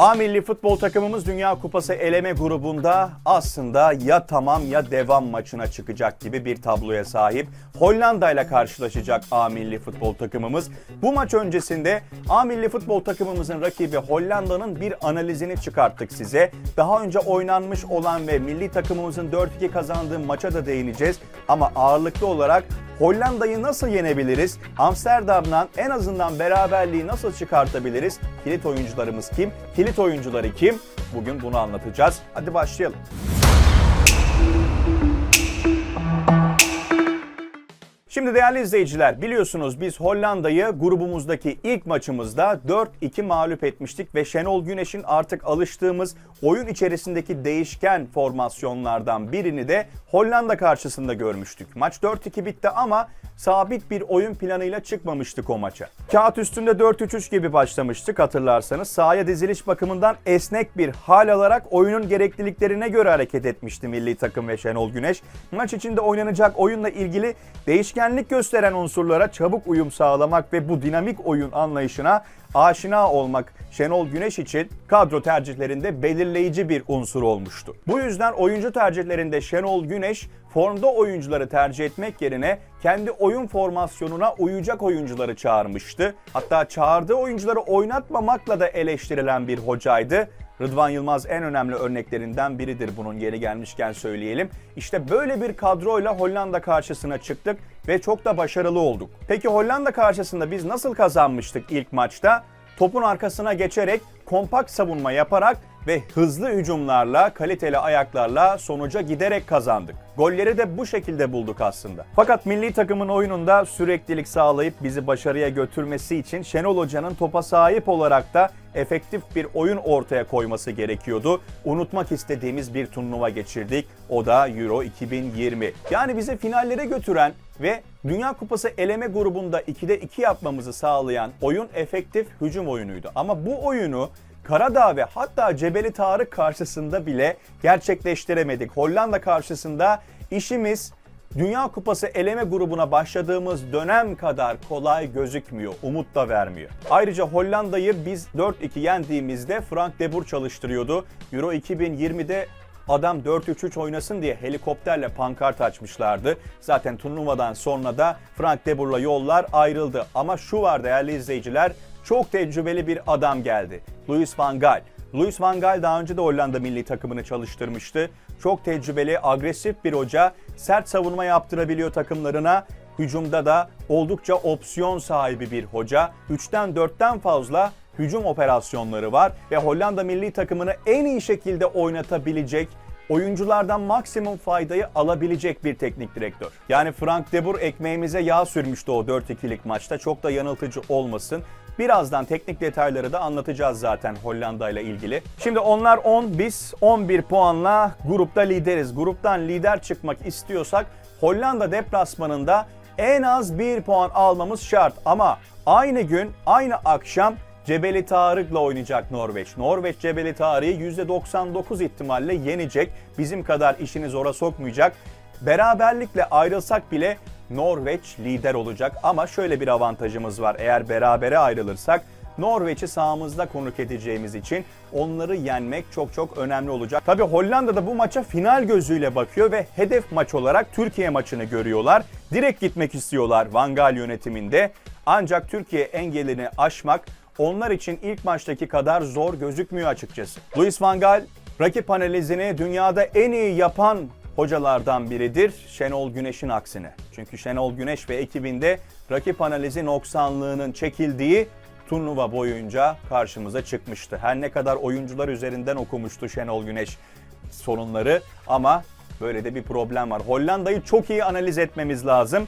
A milli futbol takımımız Dünya Kupası eleme grubunda aslında ya tamam ya devam maçına çıkacak gibi bir tabloya sahip. Hollanda ile karşılaşacak A milli futbol takımımız. Bu maç öncesinde A milli futbol takımımızın rakibi Hollanda'nın bir analizini çıkarttık size. Daha önce oynanmış olan ve milli takımımızın 4-2 kazandığı maça da değineceğiz. Ama ağırlıklı olarak Hollanda'yı nasıl yenebiliriz? Amsterdam'dan en azından beraberliği nasıl çıkartabiliriz? Kilit oyuncularımız kim? Kilit oyuncuları kim? Bugün bunu anlatacağız. Hadi başlayalım. Şimdi değerli izleyiciler biliyorsunuz biz Hollanda'yı grubumuzdaki ilk maçımızda 4-2 mağlup etmiştik ve Şenol Güneş'in artık alıştığımız oyun içerisindeki değişken formasyonlardan birini de Hollanda karşısında görmüştük. Maç 4-2 bitti ama sabit bir oyun planıyla çıkmamıştık o maça. Kağıt üstünde 4-3-3 gibi başlamıştık hatırlarsanız. Sahaya diziliş bakımından esnek bir hal alarak oyunun gerekliliklerine göre hareket etmişti milli takım ve Şenol Güneş. Maç içinde oynanacak oyunla ilgili değişkenlik gösteren unsurlara çabuk uyum sağlamak ve bu dinamik oyun anlayışına aşina olmak Şenol Güneş için kadro tercihlerinde belirleyici bir unsur olmuştu. Bu yüzden oyuncu tercihlerinde Şenol Güneş formda oyuncuları tercih etmek yerine kendi oyun formasyonuna uyacak oyuncuları çağırmıştı. Hatta çağırdığı oyuncuları oynatmamakla da eleştirilen bir hocaydı. Rıdvan Yılmaz en önemli örneklerinden biridir bunun yeri gelmişken söyleyelim. İşte böyle bir kadroyla Hollanda karşısına çıktık ve çok da başarılı olduk. Peki Hollanda karşısında biz nasıl kazanmıştık ilk maçta? Topun arkasına geçerek kompakt savunma yaparak ve hızlı hücumlarla, kaliteli ayaklarla sonuca giderek kazandık. Golleri de bu şekilde bulduk aslında. Fakat milli takımın oyununda süreklilik sağlayıp bizi başarıya götürmesi için Şenol Hoca'nın topa sahip olarak da efektif bir oyun ortaya koyması gerekiyordu. Unutmak istediğimiz bir turnuva geçirdik. O da Euro 2020. Yani bizi finallere götüren ve Dünya Kupası eleme grubunda 2'de 2 yapmamızı sağlayan oyun efektif hücum oyunuydu. Ama bu oyunu Karadağ ve hatta Cebeli Tarık karşısında bile gerçekleştiremedik. Hollanda karşısında işimiz Dünya Kupası eleme grubuna başladığımız dönem kadar kolay gözükmüyor, umut da vermiyor. Ayrıca Hollanda'yı biz 4-2 yendiğimizde Frank de Boer çalıştırıyordu. Euro 2020'de adam 4-3-3 oynasın diye helikopterle pankart açmışlardı. Zaten turnuvadan sonra da Frank de Boer'la yollar ayrıldı. Ama şu var değerli izleyiciler, çok tecrübeli bir adam geldi. Louis van Gaal. Louis van Gaal daha önce de Hollanda milli takımını çalıştırmıştı. Çok tecrübeli, agresif bir hoca. Sert savunma yaptırabiliyor takımlarına. Hücumda da oldukça opsiyon sahibi bir hoca. 3'ten 4'ten fazla hücum operasyonları var ve Hollanda milli takımını en iyi şekilde oynatabilecek, oyunculardan maksimum faydayı alabilecek bir teknik direktör. Yani Frank de Boer ekmeğimize yağ sürmüştü o 4-2'lik maçta. Çok da yanıltıcı olmasın. Birazdan teknik detayları da anlatacağız zaten Hollanda ile ilgili. Şimdi onlar 10, biz 11 puanla grupta lideriz. Gruptan lider çıkmak istiyorsak Hollanda deplasmanında en az 1 puan almamız şart. Ama aynı gün, aynı akşam Cebeli Tarık'la oynayacak Norveç. Norveç Cebeli Tarık'ı %99 ihtimalle yenecek. Bizim kadar işini zora sokmayacak. Beraberlikle ayrılsak bile Norveç lider olacak ama şöyle bir avantajımız var. Eğer berabere ayrılırsak Norveç'i sahamızda konuk edeceğimiz için onları yenmek çok çok önemli olacak. Tabi Hollanda da bu maça final gözüyle bakıyor ve hedef maç olarak Türkiye maçını görüyorlar. Direkt gitmek istiyorlar Van Gaal yönetiminde. Ancak Türkiye engelini aşmak onlar için ilk maçtaki kadar zor gözükmüyor açıkçası. Luis Van Gaal rakip analizini dünyada en iyi yapan hocalardan biridir Şenol Güneş'in aksine. Çünkü Şenol Güneş ve ekibinde rakip analizi noksanlığının çekildiği turnuva boyunca karşımıza çıkmıştı. Her ne kadar oyuncular üzerinden okumuştu Şenol Güneş sorunları ama böyle de bir problem var. Hollanda'yı çok iyi analiz etmemiz lazım.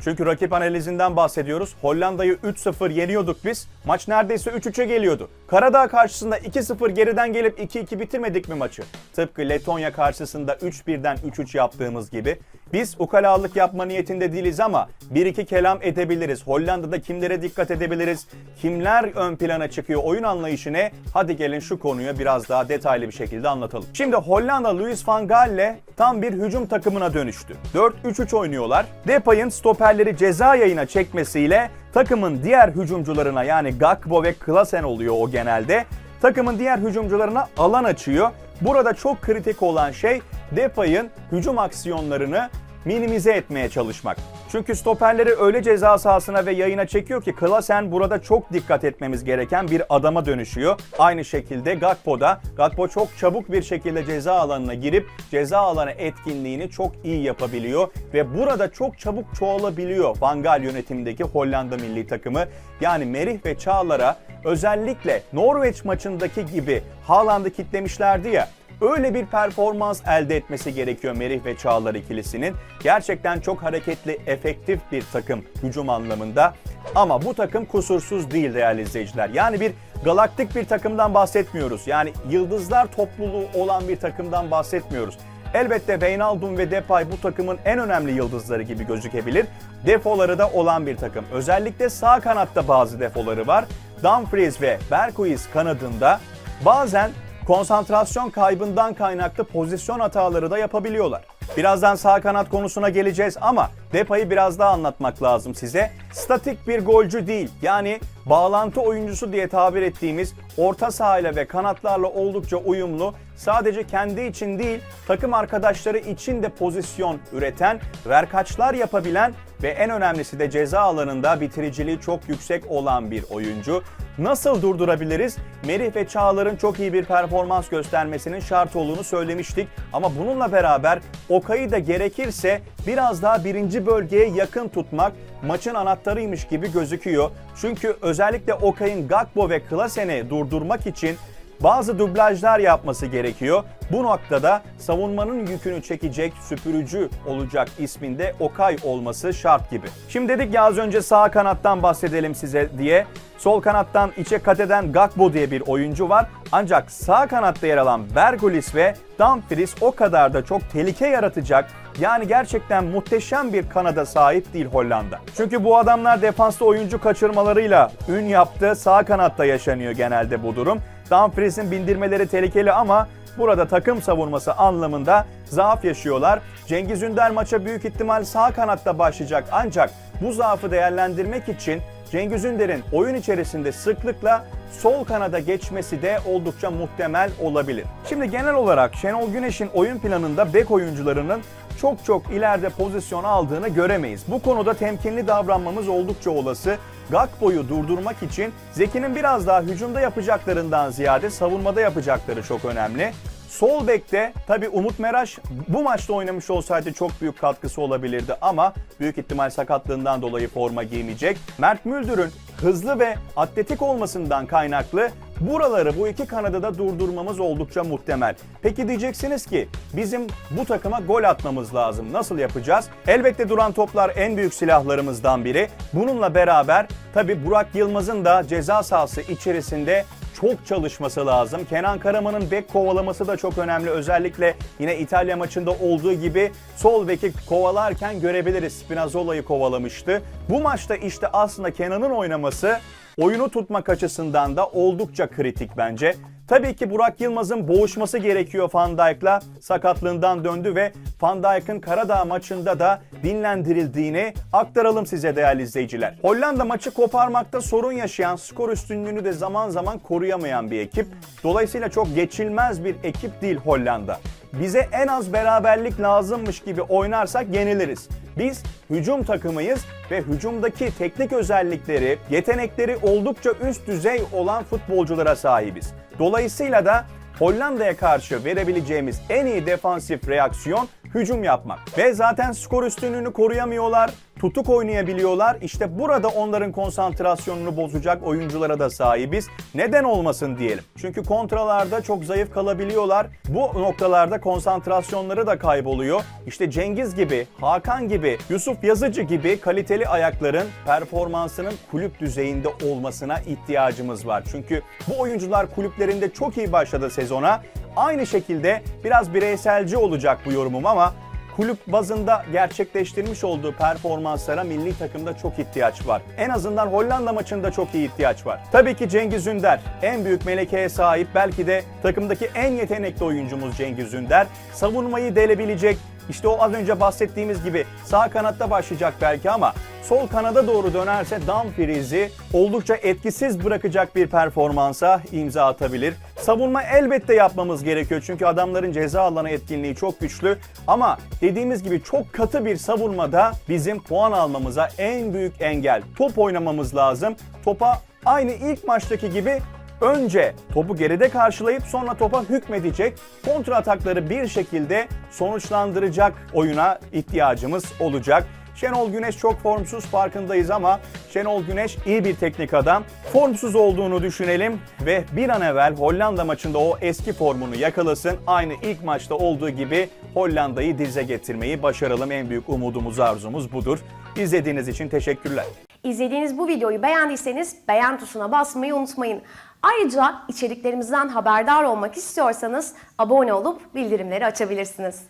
Çünkü rakip analizinden bahsediyoruz. Hollanda'yı 3-0 yeniyorduk biz. Maç neredeyse 3-3'e geliyordu. Karadağ karşısında 2-0 geriden gelip 2-2 bitirmedik mi maçı? Tıpkı Letonya karşısında 3-1'den 3-3 yaptığımız gibi. Biz ukalalık yapma niyetinde değiliz ama bir iki kelam edebiliriz. Hollanda'da kimlere dikkat edebiliriz? Kimler ön plana çıkıyor? Oyun anlayışı ne? Hadi gelin şu konuyu biraz daha detaylı bir şekilde anlatalım. Şimdi Hollanda Louis van Gaal'le tam bir hücum takımına dönüştü. 4-3-3 oynuyorlar. Depay'ın stoperleri ceza yayına çekmesiyle takımın diğer hücumcularına yani Gakpo ve Klasen oluyor o genelde takımın diğer hücumcularına alan açıyor. Burada çok kritik olan şey Depay'ın hücum aksiyonlarını minimize etmeye çalışmak. Çünkü stoperleri öyle ceza sahasına ve yayına çekiyor ki Klasen burada çok dikkat etmemiz gereken bir adama dönüşüyor. Aynı şekilde Gakpo da. Gakpo çok çabuk bir şekilde ceza alanına girip ceza alanı etkinliğini çok iyi yapabiliyor ve burada çok çabuk çoğalabiliyor Van Gaal yönetimindeki Hollanda milli takımı. Yani Merih ve Çağlar'a özellikle Norveç maçındaki gibi Haaland'ı kitlemişlerdi ya Öyle bir performans elde etmesi gerekiyor Merih ve Çağlar ikilisinin. Gerçekten çok hareketli, efektif bir takım hücum anlamında. Ama bu takım kusursuz değil değerli izleyiciler. Yani bir galaktik bir takımdan bahsetmiyoruz. Yani yıldızlar topluluğu olan bir takımdan bahsetmiyoruz. Elbette Wijnaldum ve Depay bu takımın en önemli yıldızları gibi gözükebilir. Defoları da olan bir takım. Özellikle sağ kanatta bazı defoları var. Dumfries ve Berghuis kanadında bazen konsantrasyon kaybından kaynaklı pozisyon hataları da yapabiliyorlar. Birazdan sağ kanat konusuna geleceğiz ama Depay'ı biraz daha anlatmak lazım size. Statik bir golcü değil. Yani bağlantı oyuncusu diye tabir ettiğimiz orta sahayla ve kanatlarla oldukça uyumlu. Sadece kendi için değil, takım arkadaşları için de pozisyon üreten, verkaçlar yapabilen ve en önemlisi de ceza alanında bitiriciliği çok yüksek olan bir oyuncu. Nasıl durdurabiliriz? Merih ve Çağlar'ın çok iyi bir performans göstermesinin şart olduğunu söylemiştik. Ama bununla beraber Okay'ı da gerekirse biraz daha birinci bölgeye yakın tutmak maçın anahtarıymış gibi gözüküyor. Çünkü özellikle Okay'ın Gakpo ve Klasen'i durdurmak için bazı dublajlar yapması gerekiyor. Bu noktada savunmanın yükünü çekecek süpürücü olacak isminde Okay olması şart gibi. Şimdi dedik ya az önce sağ kanattan bahsedelim size diye. Sol kanattan içe kat eden Gakpo diye bir oyuncu var. Ancak sağ kanatta yer alan Bergulis ve Dumfries o kadar da çok tehlike yaratacak. Yani gerçekten muhteşem bir kanada sahip değil Hollanda. Çünkü bu adamlar defansta oyuncu kaçırmalarıyla ün yaptı. Sağ kanatta yaşanıyor genelde bu durum. Dumfries'in bindirmeleri tehlikeli ama burada takım savunması anlamında zaaf yaşıyorlar. Cengiz Ünder maça büyük ihtimal sağ kanatta başlayacak ancak bu zaafı değerlendirmek için Cengiz Ünder'in oyun içerisinde sıklıkla sol kanada geçmesi de oldukça muhtemel olabilir. Şimdi genel olarak Şenol Güneş'in oyun planında bek oyuncularının çok çok ileride pozisyon aldığını göremeyiz. Bu konuda temkinli davranmamız oldukça olası. Gakpo'yu durdurmak için Zeki'nin biraz daha hücumda yapacaklarından ziyade savunmada yapacakları çok önemli. Sol bekte tabi Umut Meraş bu maçta oynamış olsaydı çok büyük katkısı olabilirdi ama büyük ihtimal sakatlığından dolayı forma giymeyecek. Mert Müldür'ün hızlı ve atletik olmasından kaynaklı buraları bu iki kanadı da durdurmamız oldukça muhtemel. Peki diyeceksiniz ki bizim bu takıma gol atmamız lazım. Nasıl yapacağız? Elbette duran toplar en büyük silahlarımızdan biri. Bununla beraber tabi Burak Yılmaz'ın da ceza sahası içerisinde çok çalışması lazım. Kenan Karaman'ın bek kovalaması da çok önemli. Özellikle yine İtalya maçında olduğu gibi sol beki kovalarken görebiliriz. Spinazzola'yı kovalamıştı. Bu maçta işte aslında Kenan'ın oynaması oyunu tutmak açısından da oldukça kritik bence. Tabii ki Burak Yılmaz'ın boğuşması gerekiyor Van Dijk'la. Sakatlığından döndü ve Van Dijk'ın Karadağ maçında da dinlendirildiğini aktaralım size değerli izleyiciler. Hollanda maçı koparmakta sorun yaşayan, skor üstünlüğünü de zaman zaman koruyamayan bir ekip. Dolayısıyla çok geçilmez bir ekip değil Hollanda. Bize en az beraberlik lazımmış gibi oynarsak yeniliriz. Biz hücum takımıyız ve hücumdaki teknik özellikleri, yetenekleri oldukça üst düzey olan futbolculara sahibiz. Dolayısıyla da Hollanda'ya karşı verebileceğimiz en iyi defansif reaksiyon hücum yapmak. Ve zaten skor üstünlüğünü koruyamıyorlar, tutuk oynayabiliyorlar. İşte burada onların konsantrasyonunu bozacak oyunculara da sahibiz. Neden olmasın diyelim. Çünkü kontralarda çok zayıf kalabiliyorlar. Bu noktalarda konsantrasyonları da kayboluyor. İşte Cengiz gibi, Hakan gibi, Yusuf Yazıcı gibi kaliteli ayakların performansının kulüp düzeyinde olmasına ihtiyacımız var. Çünkü bu oyuncular kulüplerinde çok iyi başladı sezona. Aynı şekilde biraz bireyselci olacak bu yorumum ama kulüp bazında gerçekleştirmiş olduğu performanslara milli takımda çok ihtiyaç var. En azından Hollanda maçında çok iyi ihtiyaç var. Tabii ki Cengiz Ünder en büyük melekeye sahip belki de takımdaki en yetenekli oyuncumuz Cengiz Ünder. Savunmayı delebilecek, işte o az önce bahsettiğimiz gibi sağ kanatta başlayacak belki ama sol kanada doğru dönerse Dumfries'i oldukça etkisiz bırakacak bir performansa imza atabilir. Savunma elbette yapmamız gerekiyor çünkü adamların ceza alanı etkinliği çok güçlü ama dediğimiz gibi çok katı bir savunmada bizim puan almamıza en büyük engel. Top oynamamız lazım. Topa aynı ilk maçtaki gibi önce topu geride karşılayıp sonra topa hükmedecek, kontra atakları bir şekilde sonuçlandıracak oyuna ihtiyacımız olacak. Şenol Güneş çok formsuz farkındayız ama Şenol Güneş iyi bir teknik adam. Formsuz olduğunu düşünelim ve bir an evvel Hollanda maçında o eski formunu yakalasın. Aynı ilk maçta olduğu gibi Hollanda'yı dize getirmeyi başaralım. En büyük umudumuz, arzumuz budur. İzlediğiniz için teşekkürler. İzlediğiniz bu videoyu beğendiyseniz beğen tuşuna basmayı unutmayın. Ayrıca içeriklerimizden haberdar olmak istiyorsanız abone olup bildirimleri açabilirsiniz.